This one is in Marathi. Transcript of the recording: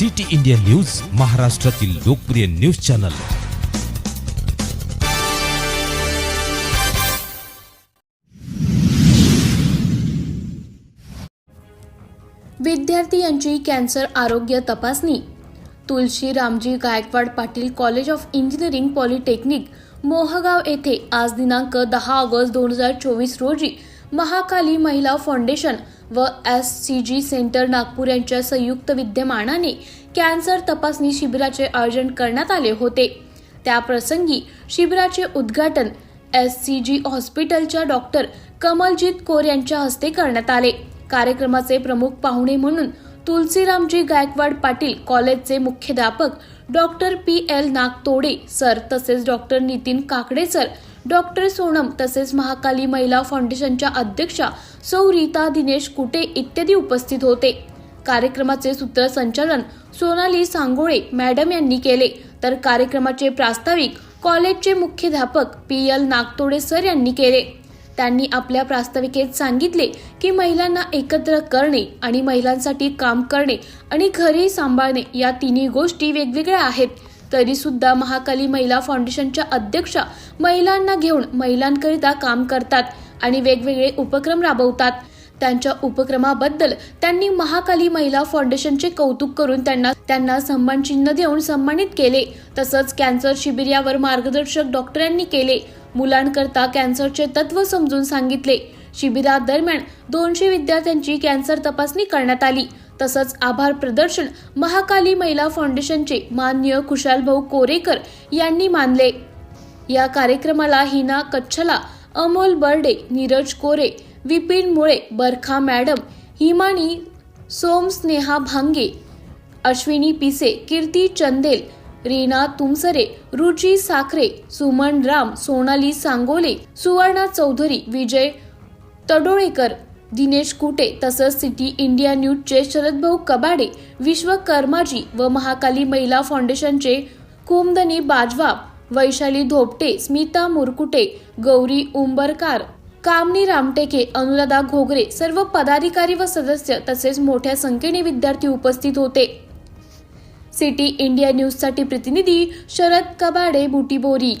सिटी इंडिया न्यूज महाराष्ट्रातील लोकप्रिय न्यूज चॅनल. विद्यार्थी यांची कॅन्सर आरोग्य तपासणी. Tulsi Ramji Gaikwad Patil college of engineering polytechnic Mohgaon येथे आज दिनांक दहा ऑगस्ट दोन हजार चोवीस रोजी महाकाली महिला फाउंडेशन व S C G centre Nagpur यांच्या संयुक्त विद्यमानाने कॅन्सर तपासणी शिबिराचे आयोजन करण्यात आले होते. त्याप्रसंगी शिबिराचे उद्घाटन एस सी जी हॉस्पिटलच्या डॉक्टर कमलजीत कोर यांच्या हस्ते करण्यात आले. कार्यक्रमाचे प्रमुख पाहुणे म्हणून तुलसीरामजी गायकवाड पाटील कॉलेजचे मुख्याध्यापक doctor P L Nagtode sir तसेच doctor Nitin Kakade sir doctor Sonam तसेच महाकाली महिला फाउंडेशनच्या अध्यक्षा सौ रीता दिनेश कुटे इत्यादी उपस्थित होते. कार्यक्रमाचे सूत्रसंचालन सोनाली सांगोळे मॅडम यांनी केले. तर कार्यक्रमाचे प्रास्ताविक कॉलेजचे मुख्याध्यापक पी. एल. नागतोडे सर यांनी केले. त्यांनी आपल्या प्रास्ताविकेत सांगितले की महिलांना एकत्र करणे आणि महिलांसाठी काम करणे आणि घरी सांभाळणे या तिन्ही गोष्टी वेगवेगळ्या आहेत. तरीसुद्धा महाकाली महिला फाउंडेशनच्या अध्यक्षा महिलांना घेऊन महिलांकरिता काम करतात आणि वेगवेगळे उपक्रम राबवतात. त्यांच्या उपक्रमाबद्दल त्यांनी महाकाली महिला फाउंडेशनचे कौतुक करून त्यांना त्यांना सन्मान चिन्ह देऊन सन्मानित केले. तसंच कॅन्सर शिबिर यावर मार्गदर्शक डॉक्टरांनी केले. मुलांकरता कॅन्सरचे तत्व समजून सांगितले. शिबिरादरम्यान दोनशे विद्यार्थ्यांची कॅन्सर तपासणी करण्यात आली. तसंच आभार प्रदर्शन महाकाली महिला फाउंडेशनचे मान्य खुशाल भाऊ कोरेकर यांनी मानले. या कार्यक्रमाला हिना कच्छला अमोल बर्डे नीरज कोरे विपिन मुळे बरखा मॅडम हिमानी सोम स्नेहा भांगे अश्विनी पिसे कीर्ती चंदेल रीना तुमसरे रुची साखरे सुमन राम सोनाली सांगोले सुवर्णा चौधरी विजय तडोळेकर दिनेश कुटे तसंच सिटी इंडिया न्यूजचे शरदभाऊ कबाडे विश्वकर्माजी व महाकाली महिला फाउंडेशनचे कुमदनी बाजवा वैशाली धोपटे स्मिता मुरकुटे गौरी उंबरकार कामनी रामटेके अनुराधा घोगरे सर्व पदाधिकारी व सदस्य तसेच मोठ्या संख्येने विद्यार्थी उपस्थित होते. सिटी इंडिया न्यूजसाठी प्रतिनिधी शरद कबाडे बुटीबोरी